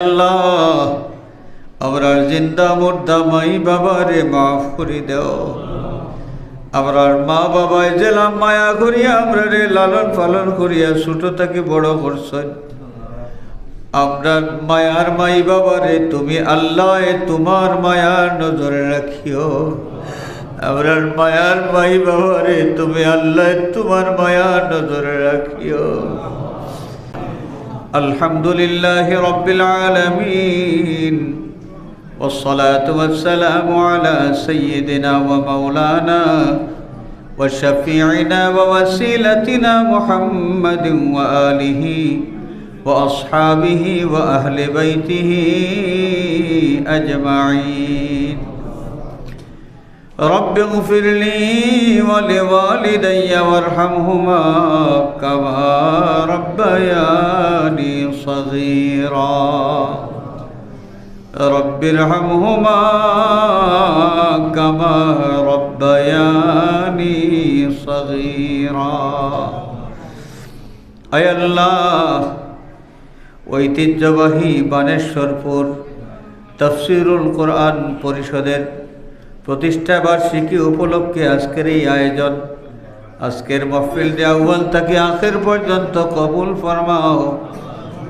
আল্লাহ। আমরার জিন্দা মুর্দা মাই বাবারে মাফ করে দাও। আমরার মা বাবায় জেলাম মায়া করিয়া আমরা রে লালন পালন করিয়া ছোট থেকে বড় করছেন। আপনার মায়ার মাই বাবারে তুমি আল্লাহ তোমার মায়ার নজরে রাখিও। আমরার মায়ার মাই বাবারে তুমি আল্লাহ তোমার মায়ার নজরে রাখিও। الحمد لله رب العالمين والصلاة والسلام على سيدنا ومولانا وشفيعنا ووسيلتنا محمد وآله وأصحابه وأهل بيته أجمعين. رب اغفر لي ولوالدي وارحمهما كما ربياني صغيرا رب ارحمهما كما ربياني صغيرا أي الله ঐতিহ্যবাহী বানেশ্বরপুর তফসিরুল কোরআন পরিষদের প্রতিষ্ঠা বার্ষিকী উপলক্ষে আজকের এই আয়োজন। আজকের মহফিল আউ্বাল তাকে আখের পর্যন্ত কবুল ফরমাও।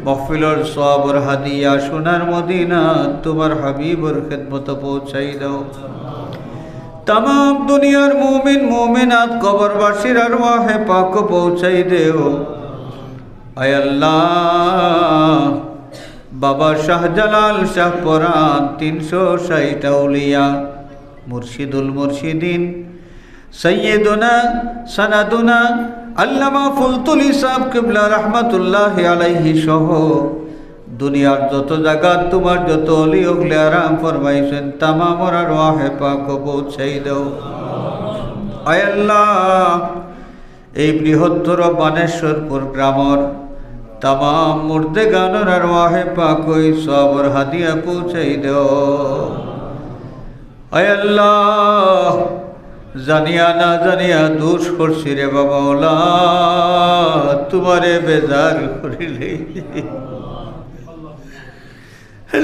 মহফিলর সবর হাদিয়া সোনার মদিনা, তোমার হাবিবর খেদমত পৌঁছাই দাও। তাম দুনিয়ার মুমিন মুমিনাত কবরবাসীর আর ওয়াহে পাক পৌঁছাই দেও। আল্লাহ, বাবা শাহজালাল শাহ পরান তিনশো ষাট আউলিয়া। মুর্শিদুল মুর্শিদিন। সৈয়দনা সনাদুনা, আল্লামা ফুলতুলি সাহ কিবলা রহমতুল্লাহ আলাইহি সহ। দুনিয়ার যত জায়গা তোমার যত অলি ওগলে আরাম ফরমাইছেন তামামর আর ওয়াহে পাক পৌঁছাই দাও। আল্লাহ, এই বৃহত্তর বানেশ্বরপুর গ্রামর তাম মুর্দে গানর আর ওয়াহে পাক সবর হাদিয়া পৌঁছাই দেও। আল্লাহ, জানিয়া না জানিয়া দুষ করছি রে বাবা ওলা, তোমারে বেজার করিলে।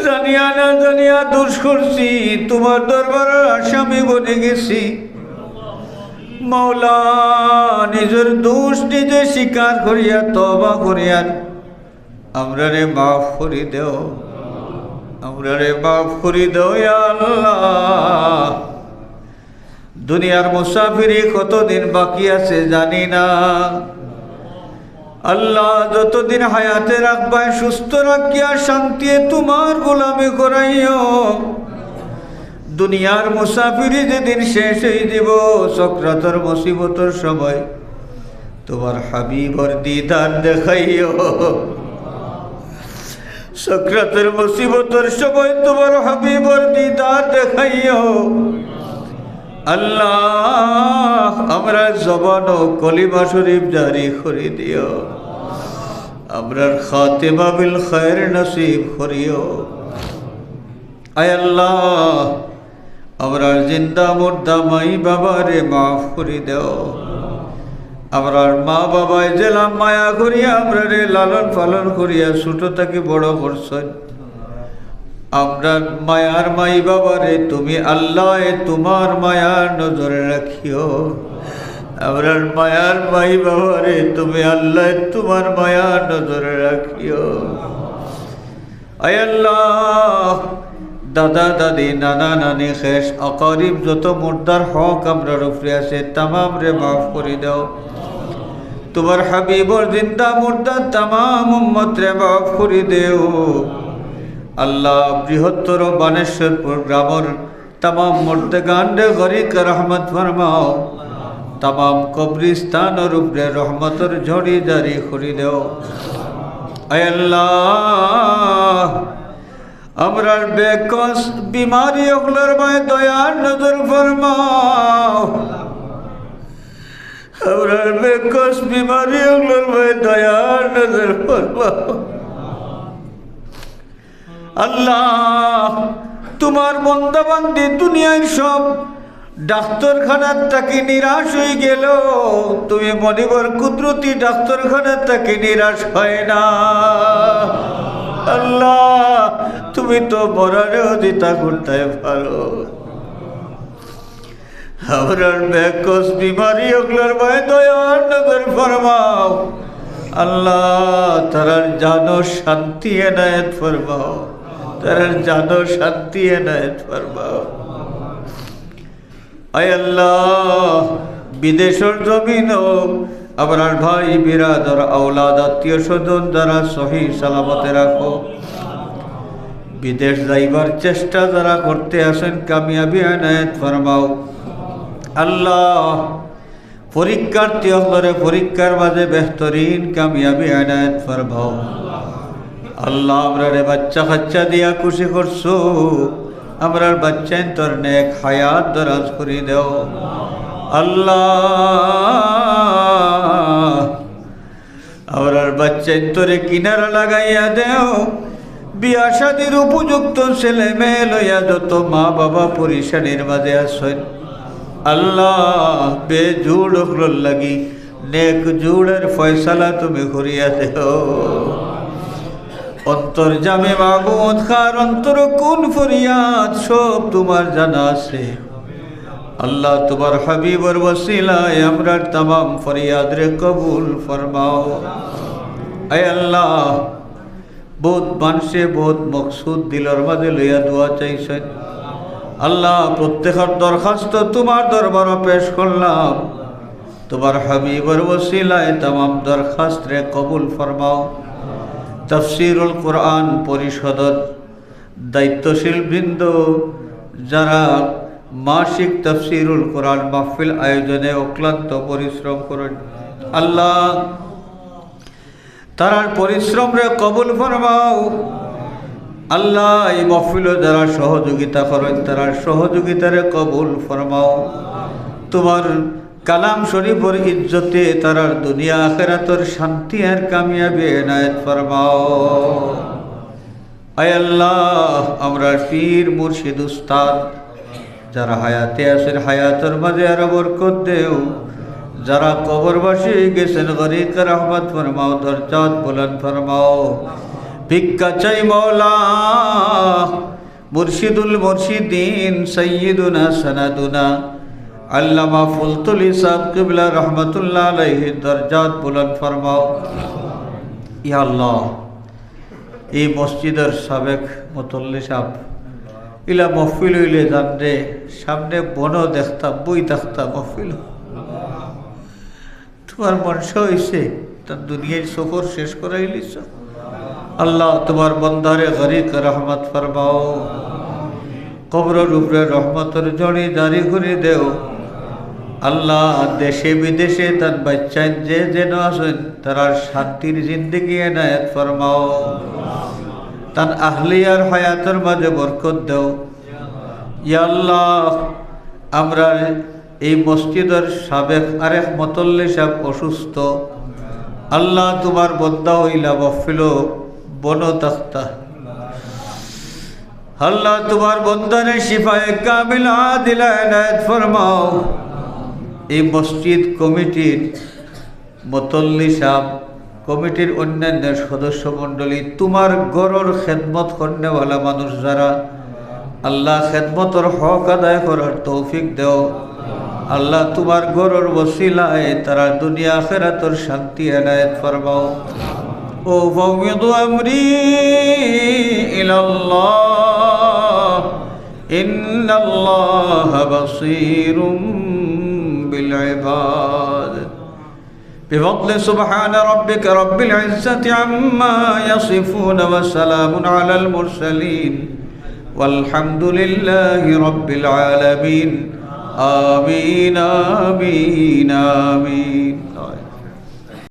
জানিয়া না জানিয়া দুষ করছি, তোমার দরবার আসামি বনে গেছি। মৌলা নিজের দোষ নিজে স্বীকার করিয়া তবা করিয়া আমরা রে মাফ করি দেও। আমরা রে মাফ করি আল্লাহ। দুনিয়ার মুসাফিরি কতদিন বাকি আছে জানি না। আল্লাহ যতদিন হায়াতে রাখবায়, সুস্থ রাখিয়া শান্তি তোমার গোলামি করাইও। দুনিয়ার মুসাফিরি যেদিন শেষ হয়ে দিব সক্রাতর মুসিবতর সময় তোমার হাবিবর দিদার দেখাইও। সক্রাতের মুসিবতর সময় তোমার হাবিবর দিদার দেখাইও। আল্লাহ, আমরা জবান ও কলিমা শরীফ জারি করে দিও। আমরার খাতেমা বিল খায়ের নসিব করিও। আয় আল্লাহ, আমরার জিন্দা মুর্দা মাই বাবারে মাফ করে দেও। আমরার মা বাবায় জেলাম, মায়া করিয়া আমরা রে লালন পালন করিয়া ছোট থেকে বড় করছেন আপনার মায়ার মাই বাবারে তুমি আল্লাহ তোমার মায়ার নজরে রাখিও। আমরার মায়ার মাই বাবারে তুমি আল্লাহ তোমার মায়ার নজরে রাখিও। আয় আল্লাহ দাদা, দাদি, নানা, নানি, শেষ। অকরিব যত মুর্দার হক আমরা উপরে আছে তামাম রে মাফ করে দাও। তোমার হাবিবর জিন্দা মুর্দা তামাম উম্মত রে মাফ করে দেও। আল্লাহ বৃহত্তর বানেশ্বরপুর গ্রামর তামাম মুর্দে গান্ডে গরিক রহমত ফরমাও। তামাম কবরিস্তানর উপরে রহমতর ঝড়ি জারি করে দেও। আল্লাহ! আমরার বেকস বিমারি ওগুলোর মায় দয়ার নজর ফরমাও। আমরার বেকস বিমারি ওগুলোর মায় দয়ার নজর ফরমাও। আল্লাহ, তোমার বন্দাবান্দি দুনিয়ার সব ডাক্তারখানার তাকে নিরাশ হয়ে গেল। তুমি মনিবর কুদরতি ডাক্তারখানার তাকে নিরাশ হয় না। আল্লাহ, তুমি তো মরারেও দিতা করতে পারো। আমরার ব্যাকস বিমারি, ওগুলোর ভয় দয়ার ফরমাও। আল্লাহ, তারার জানো শান্তি এনায়ত ফরমাও। তারার জানো শান্তি এনায়ত ফরমাও। আয় আল্লাহ, বিদেশের জমিন আমার ভাই, বিরাদর আওলাদ, আত্মীয় স্বজন যারা সহি সালামতে রাখো। বিদেশ যাইবার চেষ্টা যারা করতে আসেন, কামিয়াবি আনায়ত ফরমাও। আল্লাহ, পরীক্ষার্থী হলরে পরীক্ষার মাঝে বেহতরিন কামিয়াবি আনায়ত ফরমাও। আল্লাহ আমরা রে বাচ্চা কাচ্চা দিয়া খুশি করছ। আমরার বাচ্চাইন তোর নেক হায়াত দরাজ করি দেও। আল্লাহ আমরার কিনারা লাগাইয়া দেও। বিয়া শাদির উপযুক্ত ছেলে মেয়ে লইয়া যত মা বাবা পরিশানির মাঝে আসেন আল্লাহ বেজুড় হল লাগি নেক জুড়ের ফয়সালা তুমি করিয়া দেও। অন্তর জামে মাগুদ খার অন্তর কোন ফরিয়াদ সব তোমার জানা আছে। আল্লাহ তোমার হাবিবর ওসিলায় আমরার তাম ফরিয়াদ রে কবুল ফরমাও। আল্লাহ। বহুত মানুষে বহুত মকসুদ দিলর মাঝে লইয়া দোয়া চাইছেন আল্লাহ, প্রত্যেকের দরখাস্ত তোমার দরবার পেশ করলাম। তোমার হাবিবর ওসিলায় তাম দরখাস্ত কবুল ফরমাও। তফসিরুল কোরআন পরিষদর দায়িত্বশীল বৃন্দ যারা মাসিক তফসিরুল কোরআন মাহফিল আয়োজনে অক্লান্ত পরিশ্রম করেন। আল্লাহ তারার পরিশ্রম রে কবুল ফরমাও। আল্লাহ এই মহফিল যারা সহযোগিতা করেন তারার সহযোগিতারে কবুল ফরমাও। তোমার কালাম শরীফর ইজ্জতে তারার দুনিয়া আখেরাতর শান্তি আর কামিয়াবি এনায়ত ফরমাও। আয় আল্লাহ, আমরা পীর, মুর্শিদ, উস্তাদ, যারা হায়াতে আছেন, হায়াতর মাঝে আর বরকত দেও। যারা কবরবাসী গেছেন গরিক রহমত ফরমাও, দরজাত বুলন ফরমাও। ভিক্ষা চাই মৌলা মুর্শিদুল মুর্শিদিন সৈয়দুনা সনাদুনা। আল্লামা ফুলতুলি সাহ কিবলা রহমতুল্লাহ আলহি দরজাত বুলন ফরমাও। ইয়া আল্লাহ, এই মসজিদের সাবেক মতল্লি সাহ ইলা মহফিল হইলে জানরে সামনে বন দেখতাম, বই দেখতাম, মহফিল। তোমার মনস হয়েছে তার দুনিয়ায় সফর শেষ করাইলিস আল্লাহ তোমার বন্ধারে গরিক রহমত ফরমাও। কবরের উপরে রহমতের জড়ি জারি করে দেও। আল্লাহ দেশে বিদেশে তার বাচ্চান যে যেন আসেন, তার শান্তির জিন্দগি এনায়ত ফরমাও। তার আহলিয়ার হায়াতের মাঝে বরকত দেও। ইয়াল্লাহ আমরা এই মসজিদের সাবেক আরেক মতল্লি সাহেব অসুস্থ। আল্লাহ তোমার বদ্দা হইলা বফিল বন তখতা আল্লাহ তোমার বন্দানে শিফায় কামিল আদিলা এনায়ত ফরমাও। এই মসজিদ কমিটির মতল্লি সাহ কমিটির অন্যান্য সদস্য মণ্ডলী তোমার গরর খেদমত করেওয়ালা মানুষ যারা, আল্লাহ খেদমতর হক আদায় করার তৌফিক দেও। আল্লাহ তোমার গরর বসিলায় তারা দুনিয়া ফেরাতর শান্তি এনায়ত ফরমাও ও ফৌমিদ আমরি ইলাল্লাহ ইন্নাল্লাহ বাসীরুম بالعباد بفضل سبحان ربك رب العزة عما يصفون وسلام على المرسلين والحمد لله رب العالمين আমিন আমিন আমিন।